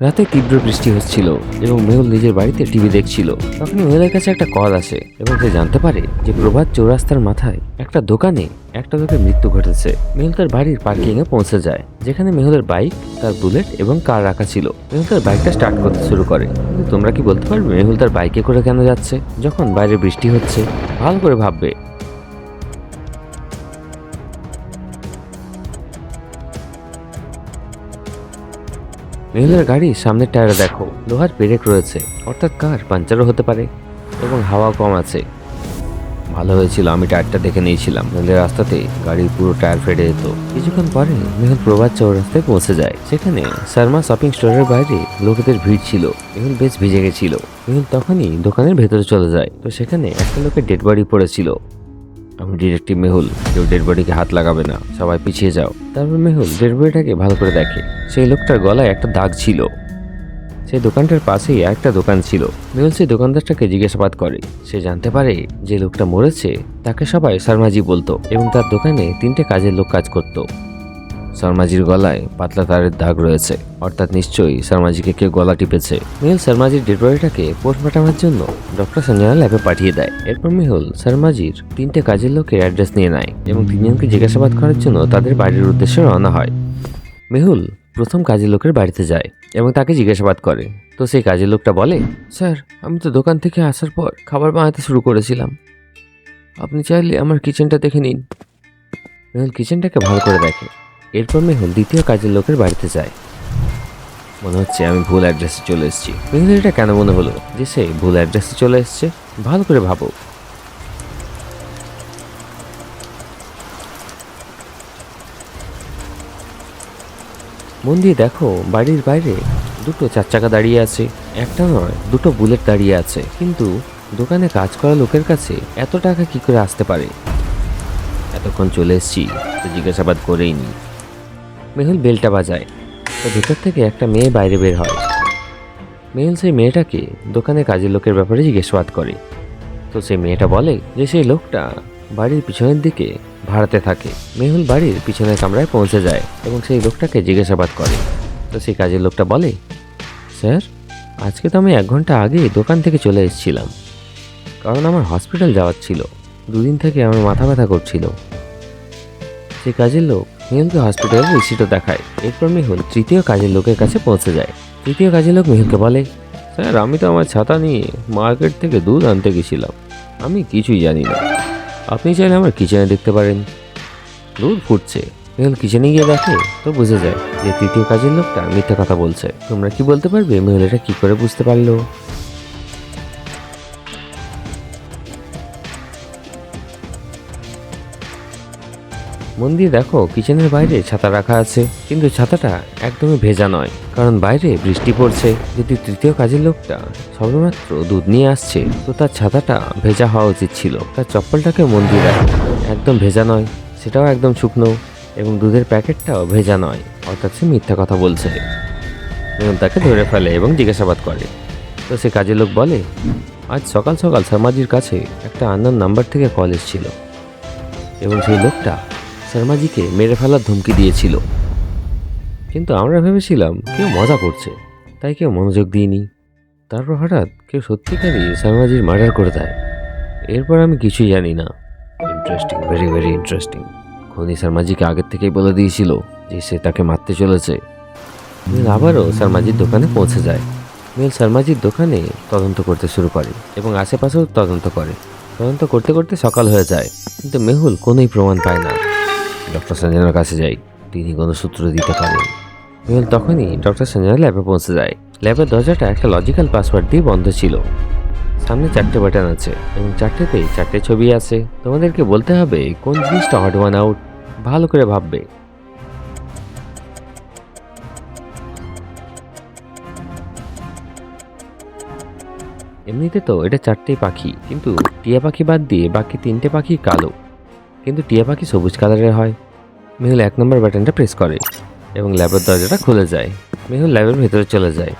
রাতে তীব্র বৃষ্টি হচ্ছিল এবং মেহুল নিজের বাড়িতে টিভি দেখছিল। তখন মেহুলের কাছে একটা কল আসে এবং সে জানতে পারে যে প্রভাত চৌরাস্তার মাথায় একটা দোকানে একটা লোকের মৃত্যু ঘটেছে। মেহুল তার বাড়ির পার্কিং এ পৌঁছে যায়, যেখানে মেহুলের বাইক তার বুলেট এবং কার রাখা ছিল। মেহুল তার বাইকটা স্টার্ট করতে শুরু করে। তোমরা কি বলতে পারবে, মেহুল তার বাইকে করে কেন যাচ্ছে? যখন বাইরে বৃষ্টি হচ্ছে, ভালো করে ভাববে। মেহুলের গাড়ির সামনের টায়ারে দেখো, লোহার পেরেক রয়েছে। অর্থাৎ কার? পাঞ্চারও হতে পারে এবং হাওয়া কম আছে। ভালো হয়েছিল, আমি টায়ারটা দেখে নিয়েছিলাম। নাহলে রাস্তাতে গাড়ির পুরো টায়ার ফেটে যেত। কিছুক্ষণ পরে মেহুল প্রভাত চৌরাস্তায় পৌঁছে যায়। সেখানে শর্মা শপিং স্টোরের বাইরে লোকেদের ভিড় ছিল। মেহুল বেশ ভিজে গেছিল। মেহুল তখনই দোকানের ভেতরে চলে যায়। তো সেখানে একটা লোকের ডেড বডি পড়েছিল। আমি ডিরেক্টিভ মেহুল, কেউ ডেড বডিকে হাত লাগাবে না, সবাই পিছিয়ে যাও। তারপর মেহুল ডেড বডিটাকে ভালো করে দেখে। সেই লোকটার গলায় একটা দাগ ছিল। সেই দোকানটার পাশেই একটা দোকান ছিল। মেহুল সেই দোকানদারটাকে জিজ্ঞাসাবাদ করে। সে জানতে পারে যে লোকটা মরেছে, তাকে সবাই শর্মাজি বলতো এবং তার দোকানে তিনটে কাজের লোক কাজ করত। শর্মাজির গলায় পাতলা তারের দাগ রয়েছে। অর্থাৎ নিশ্চয়ই শর্মাজিকে কেউ গলা টিপেছে। মেহুল শর্মাজির ডেড বডিটাকে পোস্টমর্টমের জন্য ডক্টর সঞ্জনা ল্যাবে পাঠিয়ে দেয়। এরপর মেহুল শর্মাজির তিনটে কাজের লোকের অ্যাড্রেস নিয়ে নেয় এবং তিনজনকে জিজ্ঞাসাবাদ করার জন্য তাদের বাড়ির উদ্দেশ্যে রওনা হয়। মেহুল প্রথম কাজের লোকের বাড়িতে যায় এবং তাকে জিজ্ঞাসাবাদ করে, তো সেই কাজের লোকটা বলে, স্যার, আমি তো দোকান থেকে আসার পর খাবার বানাতে শুরু করেছিলাম। আপনি চাইলে আমার কিচেনটা দেখে নিন মেহুল কিচেনটাকে ভালো করে দেখে। এরপর মেহুল দ্বিতীয় কাজের লোকের বাড়িতে যায়। মনে হচ্ছে আমি ভুল অ্যাড্রেসে চলে এসেছি। মেহুল এটা কেন মনে হলো যে সে ভুল অ্যাড্রেসে চলে এসেছে? ভালো করে ভাবো। মন দিয়ে দেখো, বাড়ির বাইরে দুটো চার চাকা দাঁড়িয়ে আছে। একটা নয়, দুটো বুলেট দাঁড়িয়ে আছে। কিন্তু দোকানে কাজ করা লোকের কাছে এত টাকা কি করে আসতে পারে? এতক্ষণ চলে এসেছি জিজ্ঞাসাবাদ করেই নি। মেহুল বেলটা বাজায়। তো ভেতর থেকে একটা মেয়ে বাইরে বের হয়। মেহুল সেই মেয়েটাকে দোকানে কাজের লোকের ব্যাপারে জিজ্ঞাসাবাদ করে। তো সেই মেয়েটা বলে যে সেই লোকটা বাড়ির পিছনের দিকে ভাড়াতে থাকে। মেহুল বাড়ির পিছনের কামরায় পৌঁছে যায় এবং সেই লোকটাকে জিজ্ঞাসাবাদ করে। তো সেই কাজের লোকটা বলে, স্যার, আজকে তো আমি এক ঘণ্টা আগে দোকান থেকে চলে এসেছিলাম। কারণ আমার হসপিটাল যাওয়ার ছিল। দুদিন থেকে আমার মাথা ব্যথা করছিল। সেই কাজের লোক মেহুলকে হসপিটালের রিসিটও দেখায়। এরপর মেহুল তৃতীয় কাজের লোকের কাছে পৌঁছে যায়। তৃতীয় কাজের লোক মেহুলকে বলে, স্যার, আমি তো আমার ছাতা নিয়ে মার্কেট থেকে দুধ আনতে গেছিলাম। আমি কিছুই জানি না। আপনি চাইলে আমার কিচেনে দেখতে পারেন। দুধ ফুটছে। মেহুল কিচেনে গিয়ে দেখে, তো বুঝে যায় যে তৃতীয় কাজের লোকটা মিথ্যা কথা বলছে। তোমরা কি বলতে পারবে? মেহুল এটা কি করে বুঝতে পারল? মন দিয়ে দেখো, কিচেনের বাইরে ছাতা রাখা আছে, কিন্তু ছাতাটা একদমই ভেজা নয়, কারণ বাইরে বৃষ্টি পড়ছে। যদি তৃতীয় কাজের লোকটা সবেমাত্র দুধ নিয়ে আসছে, তো তার ছাতাটা ভেজা হওয়া উচিত ছিল। তার চপ্পলটাকে মন দিয়ে একদম ভেজা নয়, সেটাও একদম শুকনো, এবং দুধের প্যাকেটটাও ভেজা নয়, অর্থাৎ সে মিথ্যা কথা বলছে। তাকে ধরে ফেলে এবং জিজ্ঞাসাবাদ করে। তো সে কাজের লোক বলে, আজ সকাল সকাল শর্মাজির কাছে একটা আন্নার নাম্বার থেকে কল এসেছিল। এবং সেই লোকটা শর্মাজিকে মেরে ফেলার ধমকি দিয়েছিল। কিন্তু আমরা ভেবেছিলাম, কেউ মজা করছে, তাই কেউ মনোযোগ দিইনি। তারপর হঠাৎ কেউ সত্যিকারই শর্মাজির মার্ডার করে দেয়। এরপর আমি কিছুই জানি না। ইন্টারেস্টিং ভেরি ভেরি ইন্টারেস্টিং খনি শর্মাজিকে আগের থেকেই বলে দিয়েছিল যে সে তাকে মারতে চলেছে। মিল আবারও শর্মাজির দোকানে পৌঁছে যায়। মিল শর্মাজির দোকানে তদন্ত করতে শুরু করে এবং আশেপাশেও তদন্ত করে। তদন্ত করতে করতে সকাল হয়ে যায়, কিন্তু মেহুল কোনোই প্রমাণ পায় না। ডক্টর সঞ্জনার কাছে যাই, তিনি কোনো সূত্র দিতে পারেন। মেহুল তখনই ডক্টর সঞ্জনা ল্যাবে পৌঁছে যায়। ল্যাবের দরজাটা একটা লজিক্যাল পাসওয়ার্ড দিয়ে বন্ধ ছিল। সামনে চারটে বাটন আছে এবং চারটেতেই চারটে ছবি আছে। তোমাদেরকে বলতে হবে, কোন জিনিসটা হট ওয়ান আউট ভালো করে ভাববে। এমনিতে তো এটা চারটেই পাখি, কিন্তু টিয়া পাখি বাদ দিয়ে বাকি তিনটে পাখি কালো। কিন্তু টিয়া পাখি সবুজ কালারের হয়। মেহুল এক নম্বর বাটনটা প্রেস করে এবং ল্যাবের দরজাটা খুলে যায়। মেহুল ল্যাবের ভেতরে চলে যায়।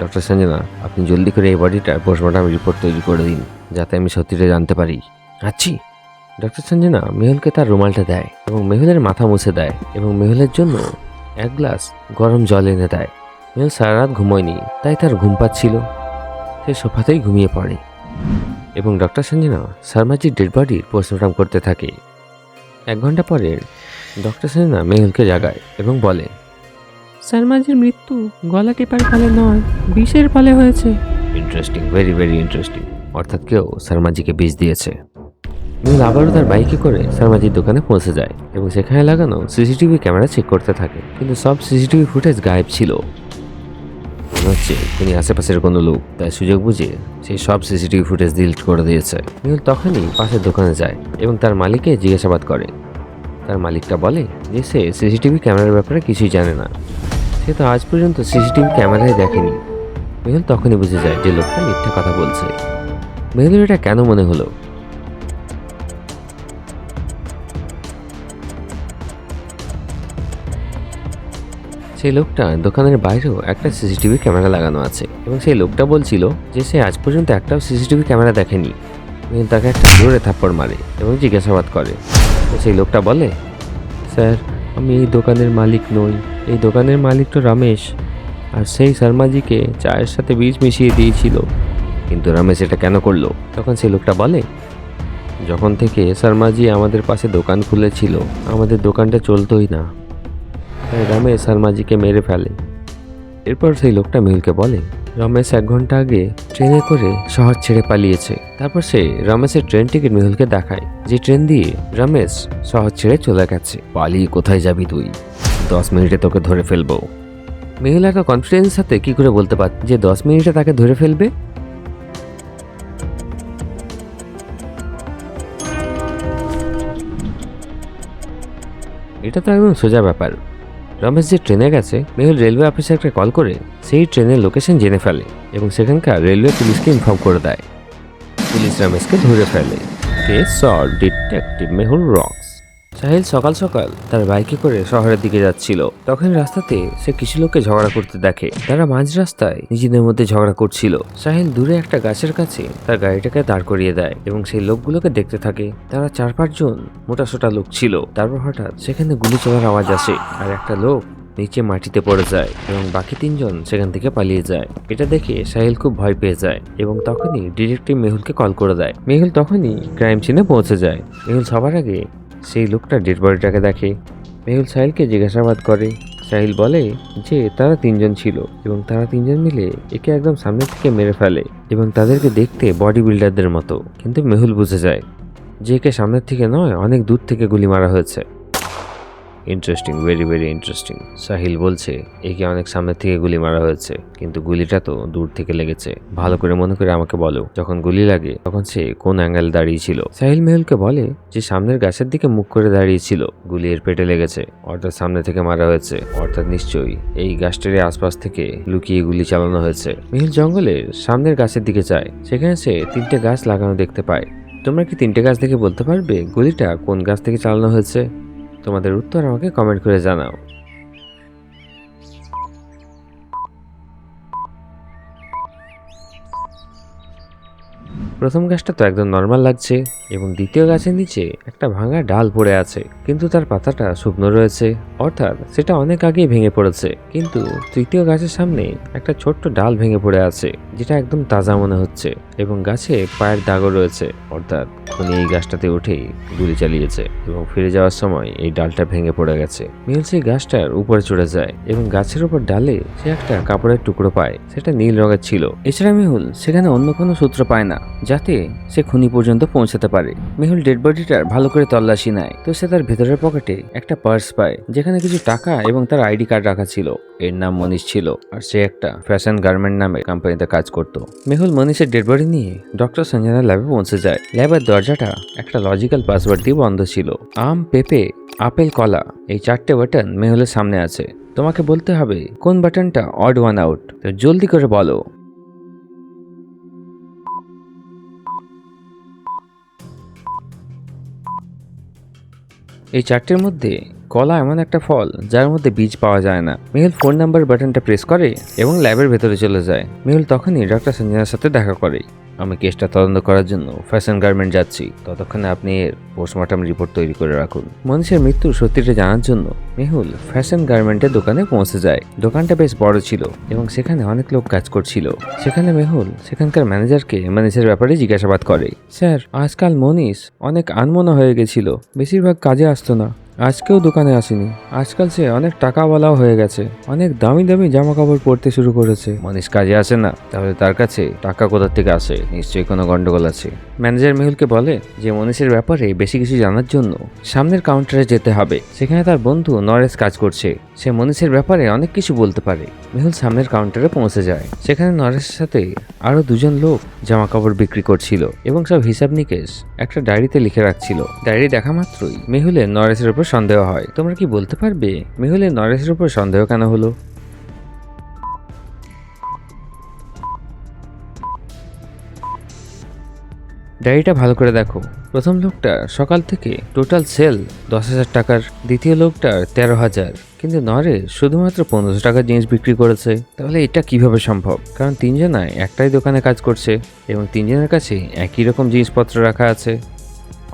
ডক্টর সঞ্জনা, আপনি জলদি করে এই বডিটার পোস্টমর্টম রিপোর্ট তৈরি করে দিন, যাতে আমি সত্যিটা জানতে পারি। আচ্ছি ডক্টর সঞ্জনা, মেহুলকে তার রুমালটা দেয় এবং মেহুলের মাথা মুছে দেয় এবং মেহুলের জন্য এক গ্লাস গরম জল এনে দেয়। মেহুল সারা রাত ঘুমোয়নি, তাই তার ঘুম পাচ্ছিল। সে সোফাতেই ঘুমিয়ে পড়ে। এবং ডক্টর সঞ্জনা শর্মাজির ডেড বডির পোস্টমর্টম করতে থাকে। এক ঘণ্টা পরে ডক্টর সঞ্জনা মেহুলকে জাগায় এবং বলে শর্মাজির মৃত্যু গলা টিপার ফলে নয় বিষের ফলে হয়েছে। ইন্টারেস্টিং ভেরি ভেরি ইন্টারেস্টিং অর্থাৎ কেউ শর্মাজিকে বিষ দিয়েছে। মেহুল আবারও তার বাইকে করে শর্মাজির দোকানে পৌঁছে যায় এবং সেখানে লাগানো সিসিটিভি ক্যামেরা চেক করতে থাকে। কিন্তু সব সিসিটিভি ফুটেজ গায়েব ছিল। মনে হচ্ছে তিনি আশেপাশের কোনো লোক তাই সুযোগ বুঝে সেই সব সিসিটিভি ফুটেজ ডিলিট করে দিয়েছে। মেহুল তখনই পাশের দোকানে যায় এবং তার মালিককে জিজ্ঞাসাবাদ করে। তার মালিকটা বলে যে সে সিসিটিভি ক্যামেরার ব্যাপারে কিছুই জানে না। সে তো আজ পর্যন্ত সিসিটিভি ক্যামেরায় দেখেনি। মেহুল তখনই বুঝে যায় যে লোকটা মিথ্যা কথা বলছে। মেহুলের এটা কেন মনে হলো? সেই লোকটা দোকানের বাইরেও একটা সিসিটিভি ক্যামেরা লাগানো আছে এবং সেই লোকটা বলছিল যে সে আজ পর্যন্ত একটাও সিসিটিভি ক্যামেরা দেখেনি। তাকে একটা জোরে থাপ্পড় মারে এবং জিজ্ঞাসাবাদ করে। তো সেই লোকটা বলে, স্যার, আমি এই দোকানের মালিক নই। এই দোকানের মালিক তো রমেশ। আর সেই শর্মাজিকে চায়ের সাথে বীজ মিশিয়ে দিয়েছিল। কিন্তু রমেশ এটা কেন করল? তখন সেই লোকটা বলে, যখন থেকে শর্মাজি আমাদের পাশে দোকান খুলেছিল, আমাদের দোকানটা চলতোই না। রমেশ শর্মাজিকে মেরে ফেলে। এরপর সেই লোকটা মিহুলকে বলে রমেশ এক ঘণ্টা আগে ট্রেনে করে শহর ছেড়ে পালিয়েছে। তারপর সে রমেশের ট্রেন টিকিট মিহুলকে দেখায় যে ট্রেন দিয়ে রমেশ শহর ছেড়ে চলে গেছে। পালিয়ে কোথায় যাবি তুই? দশ মিনিটে তোকে ধরে ফেলব। মেহুল একটা কনফিডেন্স সাথে কি করে বলতে পার যে দশ মিনিটে তাকে ধরে ফেলবে? এটা তো একদম সোজা ব্যাপার। রমেশ যে ট্রেনে গেছে, মেহুল রেলওয়ে অফিসারকে কল করে সেই ট্রেনের লোকেশন জেনে ফেলে এবং সেখানকার রেলওয়ে পুলিশকে ইনফর্ম করে দেয়। পুলিশ রমেশকে ধরে ফেলে। Case solve detective Mehul rocks. Sahil সকাল সকাল তার বাইকে করে শহরের দিকে যাচ্ছিল। তখন রাস্তাতে সে কিছু লোককে ঝগড়া করতে দেখে। তারা মাঝ রাস্তায় নিজেদের মধ্যে ঝগড়া করছিল। সাহিল দূরে একটা গাছের কাছে তার গাড়িটাকে দাঁড় করিয়ে দেয় এবং সেই লোকগুলোকে দেখতে থাকে। তারা চার পাঁচজন মোটাসোটা লোক ছিল। তারপর হঠাৎ সেখানে গুলি চলার আওয়াজ আসে আর একটা লোক নিচে মাটিতে পড়ে যায় এবং বাকি তিনজন সেখান থেকে পালিয়ে যায়। এটা দেখে সাহিল খুব ভয় পেয়ে যায় এবং তখনই ডিটেকটিভ মেহুলকে কল করে দেয়। মেহুল তখনই ক্রাইম সিনে পৌঁছে যায়। মেহুল সবার আগে সেই লোকটা ডেড বডিটাকে দেখে। মেহুল সাহিলকে জিজ্ঞাসাবাদ করে। সাহিল বলে যে, তারা তিনজন ছিল এবং তারা তিনজন মিলে একে একদম সামনে থেকে মেরে ফেলে এবং তাদেরকে দেখতে বডি বিল্ডারদের মতো। কিন্তু মেহুল বুঝে যায় যে, একে সামনের থেকে নয়, অনেক দূর থেকে গুলি মারা হয়েছে। Interesting very very interesting Sahil বলছে, একে অনেক সামনের থেকে গুলি মারা হয়েছে, কিন্তু গুলিটা তো দূর থেকে লেগেছে। ভালো করে মনে করে আমাকে বলো। যখন গুলি লাগে, তখন সে কোন অ্যাঙ্গেল দাঁড়িয়েছিল সাহিল মেহুলকে বলে যে, সামনের গাছের দিকে মুখ করে দাঁড়িয়েছিল গুলি এর পেটে লেগেছে, অর্থাৎ সামনে থেকে মারা হয়েছে, অর্থাৎ নিশ্চয়ই এই গাছটির আশপাশ থেকে লুকিয়ে গুলি চালানো হয়েছে। মেহুল জঙ্গলের সামনের গাছের দিকে যায়, সেখানে সে তিনটে গাছ লাগানো দেখতে পায়। তোমরা কি তিনটে গাছ দেখে বলতে পারবে, গুলিটা কোন গাছ থেকে চালানো হয়েছে? তোমাদের উত্তর আমাকে কমেন্ট করে জানাও। প্রথম গাছটা তো একদম নর্মাল লাগছে এবং দ্বিতীয় গাছের নিচে একটা ভাঙা ডাল পড়ে আছে, কিন্তু তার পাতাটা শুকনো রয়েছে। অর্থাৎ সেটা অনেক আগেই ভেঙে পড়েছে, কিন্তু তৃতীয় গাছের সামনে একটা ছোট্ট ডাল ভেঙে পড়ে আছে, যেটা একদম তাজা মনে হচ্ছে এবং গাছে পায়ের দাগও রয়েছে। অর্থাৎ খুনি এই গাছটাতে উঠেই গুলি চালিয়েছে এবং ফিরে যাওয়ার সময় এই ডালটা ভেঙে পড়ে গেছে। মিল সেই গাছটার উপরে চড়ে যায় এবং গাছের উপর ডালে সে একটা কাপড়ের টুকরো পায়, সেটা নীল রঙের ছিল। এছাড়া মিহুল সেখানে অন্য কোনো সূত্র পায় না যাতে সে খুনি পর্যন্ত পৌঁছাতে পারে। মেহুল ডেড বডিটার ভালো করে তল্লাশি নেয়। তো সে তার ভেতরের পকেটে একটা পার্স পায়, যেখানে কিছু টাকা এবং তার আইডি কার্ড রাখা ছিল। এর নাম মনীষ ছিল, আর সে একটা ফ্যাশন গার্মেন্ট নামে কোম্পানিতে কাজ করত। মেহুল মনীষের ডেড বডি নিয়ে ডক্টর সঞ্জনা ল্যাবে পৌঁছে যায়। ল্যাবের দরজাটা একটা লজিক্যাল পাসওয়ার্ড দিয়ে বন্ধ ছিল। আম, পেপে, আপেল, কলা, এই চারটে বাটন মেহুলের সামনে আছে। তোমাকে বলতে হবে, কোন বাটনটা অড ওয়ান আউট তো জলদি করে বলো। এই চারটির মধ্যে কলা এমন একটা ফল যার মধ্যে বীজ পাওয়া যায় না। মেহুল ফোন নাম্বার বাটনটা প্রেস করে এবং ল্যাবের ভেতরে চলে যায়। মেহুল তখনই ডক্টর সঞ্জনার সাথে দেখা করে। আমি কেসটা তদন্ত করার জন্য ফ্যাশন গার্মেন্ট যাচ্ছি। ততক্ষণে আপনি এর পোস্টমর্টম রিপোর্ট তৈরি করে রাখুন। মনীষের মৃত্যুর সত্যিটা জানার জন্য মেহুল ফ্যাশন গার্মেন্টের দোকানে পৌঁছে যায়। দোকানটা বেশ বড় ছিল এবং সেখানে অনেক লোক কাজ করছিল। সেখানে মেহুল সেখানকার ম্যানেজারকে মনীষের ব্যাপারে জিজ্ঞাসাবাদ করে। স্যার, আজকাল মনীষ অনেক আনমনা হয়ে গেছিল। বেশিরভাগ কাজে আসতো না। আজকেও দোকানে আসেনি। আজকাল সে অনেক টাকাওয়ালাও হয়ে গেছে। অনেক দামি দামি জামা কাপড় পরতে শুরু করেছে। মানুষ কাজে আসে না। তাহলে তার কাছে টাকা কোথার থেকে আসে? নিশ্চয়ই কোনো গন্ডগোল আছে। ম্যানেজার মেহুলকে বলে যে, মনীষের ব্যাপারে বেশি কিছু জানার জন্য সামনের কাউন্টারে যেতে হবে। সেখানে তার বন্ধু নরেশ কাজ করছে। সে মনীষের ব্যাপারে অনেক কিছু বলতে পারে। মেহুল সামনের কাউন্টারে পৌঁছে যায়। সেখানে নরেশের সাথে আরও দুজন লোক জামা কাপড় বিক্রি করছিল এবং সব হিসাব নিকেশ একটা ডায়েরিতে লিখে রাখছিল। ডায়েরি দেখা মাত্রই মেহুলের নরেশের উপর সন্দেহ হয়। তোমরা কি বলতে পারবে? মেহুলের নরেশের উপর সন্দেহ কেন হলো? ডায়েরিটা ভালো করে দেখো। প্রথম লোকটা সকাল থেকে টোটাল সেল দশ হাজার টাকার। দ্বিতীয় লোকটার তেরো হাজার। কিন্তু নরে শুধুমাত্র পনেরোশো টাকার জিনিস বিক্রি করেছে। তাহলে এটা কীভাবে সম্ভব? কারণ তিনজনায় একটাই দোকানে কাজ করছে এবং তিনজনের কাছে একই রকম জিনিসপত্র রাখা আছে।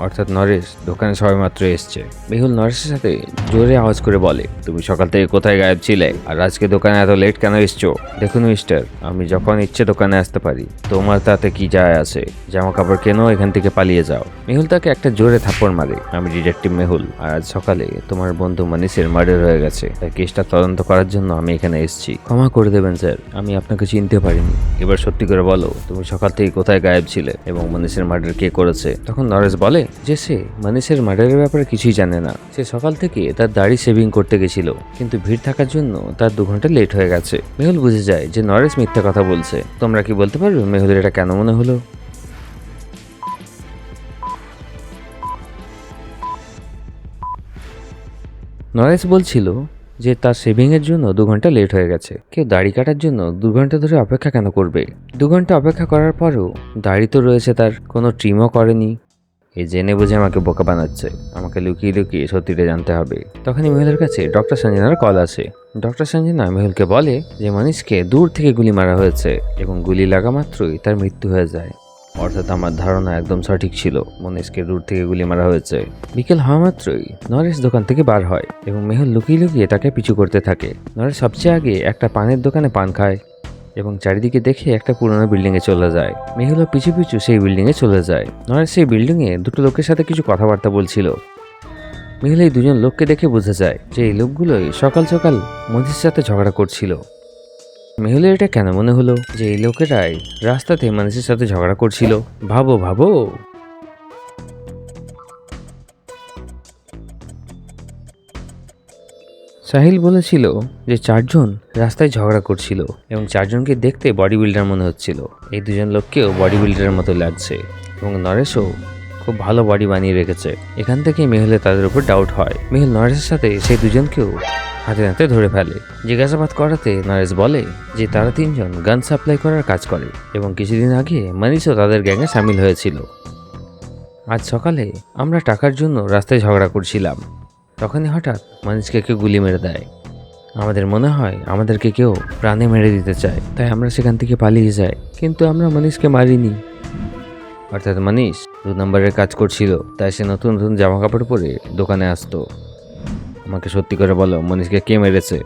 অর্থাৎ নরেশ দোকানে সবেমাত্র এসছে। মেহুল নরেশের সাথে জোরে আওয়াজ করে বলে, তুমি সকাল থেকে কোথায় গায়েব ছিলে? আর আজকে দোকানে এত লেট কেন এসছো? দেখুন মিস্টার আমি যখন ইচ্ছে দোকানে আসতে পারি, তোমার তাতে কি যায় আছে? জামা কাপড় কেনো এখান থেকে পালিয়ে যাও? মেহুল তাকে একটা জোরে থাপ্পড় মারে, আমি ডিটেকটিভ মেহুল, আর আজ সকালে তোমার বন্ধু মানিসের মার্ডার হয়ে গেছে, তাই কেসটা তদন্ত করার জন্য আমি এখানে এসেছি। ক্ষমা করে দেবেন, স্যার, আমি আপনাকে চিনতে পারিনি। এবার সত্যি করে বলো, তুমি সকাল থেকে কোথায় গায়েব ছিলে এবং মনীষের মার্ডার কে করেছে? তখন নরেশ বলে যে সে মনীষের মার্ডারের ব্যাপারে কিছুই জানে না। সে সকাল থেকে তার দাড়ি শেভিং করতে গেছিল, কিন্তু ভিড় থাকার জন্য তার দু ঘণ্টা লেট হয়ে গেছে। মেহুল বুঝে যায় যে নরেশ মিথ্যা কথা বলছে। তোমরা কি বলতে পারবে মেহুলের এটা কেন মনে হলো? নরেশ বলছিল যে তার শেভিংয়ের জন্য দু ঘণ্টা লেট হয়ে গেছে। কেউ দাড়ি কাটার জন্য দু ঘণ্টা ধরে অপেক্ষা কেন করবে? দু ঘণ্টা অপেক্ষা করার পরও দাড়ি তো রয়েছে তার, কোনো ট্রিমও করেনি। এই জেনে বুঝে আমাকে বোকা বানাচ্ছে। আমাকে লুকিয়ে লুকিয়ে সত্যিটা জানতে হবে। তখনই মেহুলের কাছে ডক্টর সঞ্জনার কল আসে। ডক্টর সঞ্জনা মেহুলকে বলে যে মনীষকে দূর থেকে গুলি মারা হয়েছে এবং গুলি লাগা মাত্রই তার মৃত্যু হয়ে যায়। অর্থাৎ আমার ধারণা একদম সঠিক ছিল মনীষকে দূর থেকে গুলি মারা হয়েছে। বিকেল হওয়া মাত্রই নরেশ দোকান থেকে বার হয় এবং মেহুল লুকিয়ে লুকিয়ে তাকে পিছু করতে থাকে। নরেশ সবচেয়ে আগে একটা পানের দোকানে পান খায়। এবং চারিদিকে দেখে একটা পুরনো বিল্ডিংয়ে চলে যায়। মেহুলা পিছু পিছু সেই বিল্ডিংয়ে চলে যায়। নয় সেই বিল্ডিংয়ে দুটো লোকের সাথে কিছু কথাবার্তা বলছিল। মেহুল এই দুজন লোককে দেখে বোঝা যায় যে এই লোকগুলোই সকাল সকাল মধুর সাথে ঝগড়া করছিল। মেহুলের এটা কেন মনে হলো যে এই লোকেরাই রাস্তাতে মানুষের সাথে ঝগড়া করছিল? ভাবো ভাবো। সাহিল বলেছিল যে চারজন রাস্তায় ঝগড়া করছিল এবং চারজনকে দেখতে বডি বিল্ডার মনে হচ্ছিল। এই দুজন লোককেও বডি বিল্ডারের মতো লাগছে এবং নরেশও খুব ভালো বডি বানিয়ে রেখেছে। এখান থেকে মেহুলে তাদের উপর ডাউট হয়। মেহুল নরেশের সাথে সেই দুজনকেও হাতে হাতে ধরে ফেলে। জিজ্ঞাসাবাদ করাতে নরেশ বলে যে তারা তিনজন গান সাপ্লাই করার কাজ করে এবং কিছুদিন আগে মানিসও তাদের গ্যাংয়ে সামিল হয়েছিল। আজ সকালে আমরা টাকার জন্য রাস্তায় ঝগড়া করছিলাম। তখনই হঠাৎ মানুষকে কেউ গুলি মেরে দেয়। আমাদের মনে হয় আমাদেরকে কেউ প্রাণে মেরে দিতে চায়। তাই আমরা সেখান থেকে পালিয়ে যাই। কিন্তু আমরা মনীষকে মারিনি। অর্থাৎ মনীষ দু নম্বরের কাজ করছিল, তাই সে নতুন নতুন জামা কাপড় পরে দোকানে আসতো। আমাকে সত্যি করে বলো, মনীষকে কে মেরেছে?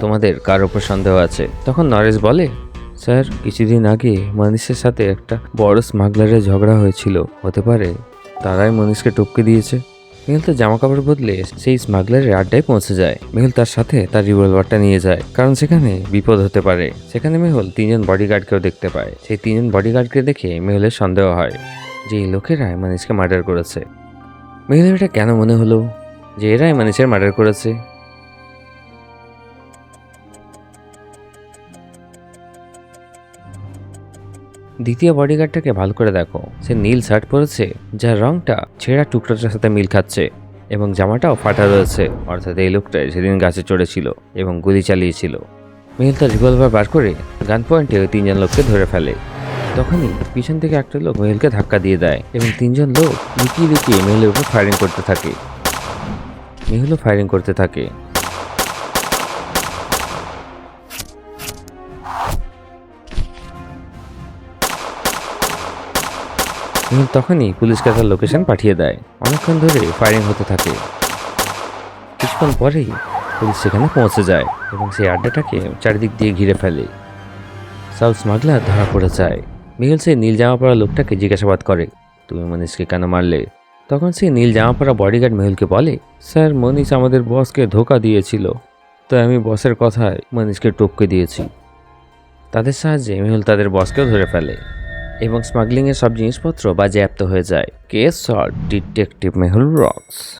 তোমাদের কার ওপর সন্দেহ আছে? তখন নরেশ বলে, স্যার, কিছুদিন আগে মনীষের সাথে একটা বড় স্মাগলারের ঝগড়া হয়েছিল। হতে পারে তারাই মনীষকে টপকে দিয়েছে। মেহুল তার জামা কাপড় বদলে সেই স্মাগলারের আড্ডায় পৌঁছে যায়। মেহুল তার সাথে তার রিভলভারটা নিয়ে যায়, কারণ সেখানে বিপদ হতে পারে। সেখানে মেহুল তিনজন বডিগার্ডকেও দেখতে পায়। সেই তিনজন বডিগার্ডকে দেখে মেহুলের সন্দেহ হয় যে এই লোকেরাই মানুষকে মার্ডার করেছে। মেহুলের এটা কেন মনে হলো? যে এরাই মানুষের মার্ডার করেছে? দ্বিতীয় বডিগার্ডটাকে ভালো করে দেখো। সে নীল শার্ট পরেছে, যার রংটা ছেঁড়া টুকরোটার সাথে মিল খাচ্ছে এবং জামাটাও ফাটা রয়েছে, অর্থাৎ এই লোকটাই সেদিন গাছে চড়েছিল এবং গুলি চালিয়েছিল। মেহুল তার রিভলভার বার করে গান পয়েন্টে ওই তিনজন লোককে ধরে ফেলে। তখনই পিছন থেকে একটা লোক মেহুলকে ধাক্কা দিয়ে দেয় এবং তিনজন লোক লুকিয়ে লুকিয়ে মেহুলের উপর ফায়ারিং করতে থাকে। মেহুলও ফায়ারিং করতে থাকে। তখনই পুলিশকে তার লোকেশন পাঠিয়ে দেয়। অনেকক্ষণ ধরে ফায়ারিং হতে থাকে। কিছুক্ষণ পরেই পুলিশ সেখানে পৌঁছে যায় এবং সেই আড্ডাটাকে চারিদিক দিয়ে ঘিরে ফেলে। সব স্মাগলার ধরা পড়ে যায়। মিহুল সেই নীল জামা পরা লোকটাকে জিজ্ঞাসাবাদ করে, তুমি মনীষকে কেন মারলে? তখন সেই নীল জামা পরা বডিগার্ড মেহুলকে বলে, স্যার, মনীষ আমাদের বসকে ধোকা দিয়েছিল, তাই আমি বসের কথায় মনীষকে টপকে দিয়েছি। তাদের সাহায্যে মেহুল তাদের বসকেও ধরে ফেলে। এবং স্মাগলিংয়ের সব জিনিসপত্র বাজেয়াপ্ত হয়ে যায়। Case short detective Mehul rocks.